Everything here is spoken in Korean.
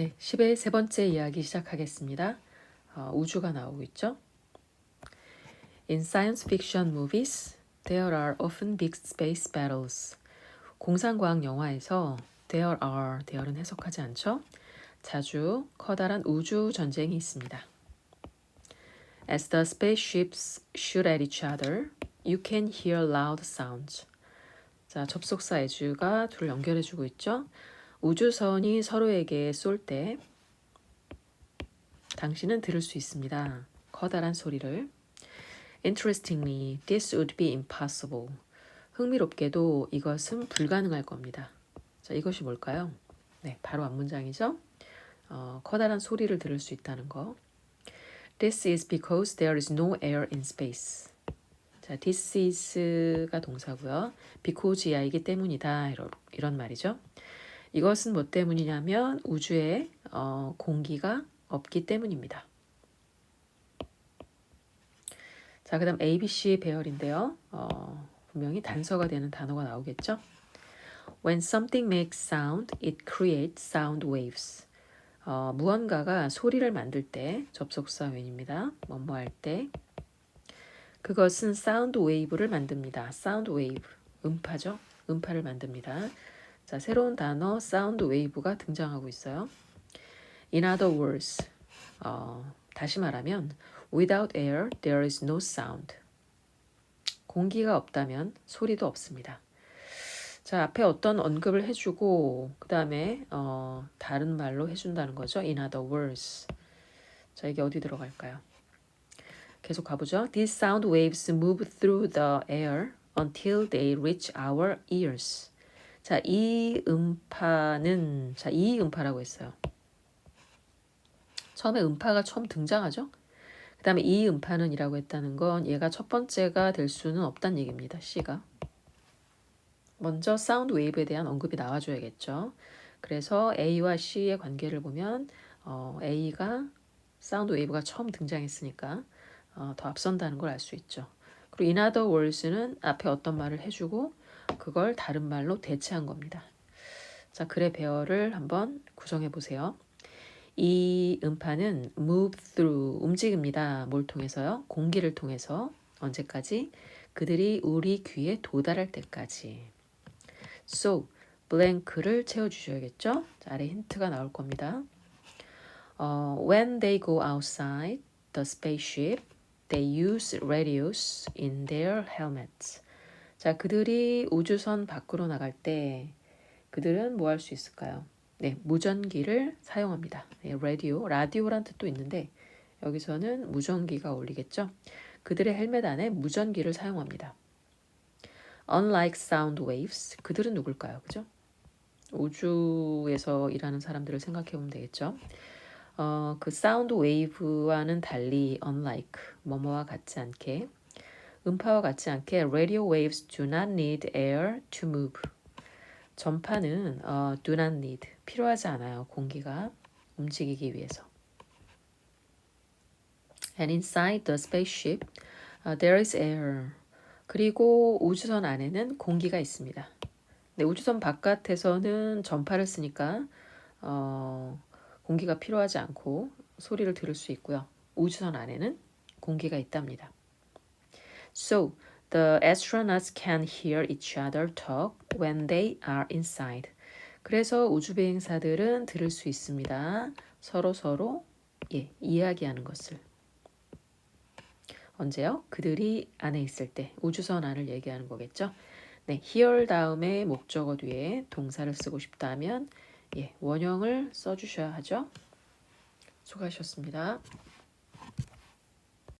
네, 10의 세 번째 이야기 시작하겠습니다. 어, 우주가 나오고 있죠. In science fiction movies, there are often big space battles. 공상과학 영화에서 there are, there는 해석하지 않죠. 자주 커다란 우주 전쟁이 있습니다. As the spaceships shoot at each other, you can hear loud sounds. 자, 접속사 에즈가 둘을 연결해주고 있죠. 우주선이 서로에게 쏠 때 당신은 들을 수 있습니다. 커다란 소리를. Interestingly, this would be impossible. 흥미롭게도 이것은 불가능할 겁니다. 자, 이것이 뭘까요? 네, 바로 앞 문장이죠. 어, 커다란 소리를 들을 수 있다는 거. This is because there is no air in space. 자, this is가 동사고요. because 이하이기 때문이다. 이런, 이런 말이죠. 이것은 뭐 때문이냐면 우주에 어, 공기가 없기 때문입니다. 자, 그 다음 ABC 배열인데요. 어, 분명히 단서가 되는 단어가 나오겠죠. When something makes sound, it creates sound waves. 어, 무언가가 소리를 만들 때 접속사 웬입니다. 뭐뭐 할 때. 그것은 사운드 웨이브를 만듭니다. 사운드 웨이브. 음파죠. 음파를 만듭니다. 자, 새로운 단어 사운드 웨이브가 등장하고 있어요. In other words, 어, 다시 말하면 without air there is no sound. 공기가 없다면 소리도 없습니다. 자, 앞에 어떤 언급을 해주고 그 다음에 어, 다른 말로 해준다는 거죠. In other words. 자, 이게 어디 들어갈까요? 계속 가보죠. These sound waves move through the air until they reach our ears. 자, 이 음파는 자, 이 음파라고 했어요. 처음에 음파가 처음 등장하죠. 그 다음에 이 음파는 이라고 했다는 건 얘가 첫 번째가 될 수는 없다는 얘기입니다. C가. 먼저 사운드 웨이브에 대한 언급이 나와줘야겠죠. 그래서 A와 C의 관계를 보면 어, A가 사운드 웨이브가 처음 등장했으니까 어, 더 앞선다는 걸 알 수 있죠. 그리고 in other words는 앞에 어떤 말을 해주고 그걸 다른 말로 대체한 겁니다. 자, 글의 배열을 한번 구성해 보세요. 이 음파는 move through 움직입니다. 뭘 통해서요? 공기를 통해서 언제까지? 그들이 우리 귀에 도달할 때까지. So blank를 채워 주셔야겠죠? 자, 아래 힌트가 나올 겁니다. 어, when they go outside the spaceship, they use radios in their helmets. 자, 그들이 우주선 밖으로 나갈 때 그들은 뭐 할 수 있을까요? 네, 무전기를 사용합니다. 네, 라디오, 라디오란 뜻도 있는데 여기서는 무전기가 어울리겠죠? 그들의 헬멧 안에 무전기를 사용합니다. Unlike sound waves, 그들은 누굴까요? 그죠? 우주에서 일하는 사람들을 생각해 보면 되겠죠? 어, 그 사운드 웨이브와는 달리 unlike 뭐뭐와 같지 않게 음파와 같지 않게 radio waves do not need air to move. 전파는 어, do not need 필요하지 않아요. 공기가 움직이기 위해서. And inside the spaceship, uh, there is air. 그리고 우주선 안에는 공기가 있습니다. 네, 우주선 바깥에서는 전파를 쓰니까 어, 공기가 필요하지 않고 소리를 들을 수 있고요. 우주선 안에는 공기가 있답니다. So, the astronauts can hear each other talk when they are inside. 그래서 우주 비행사들은 들을 수 있습니다. 서로 서로 예, 이야기하는 것을. 언제요? 그들이 안에 있을 때 우주선 안을 얘기하는 거겠죠. 네, hear 다음에 목적어 뒤에 동사를 쓰고 싶다면 예, 원형을 써 주셔야 하죠. 수고하셨습니다.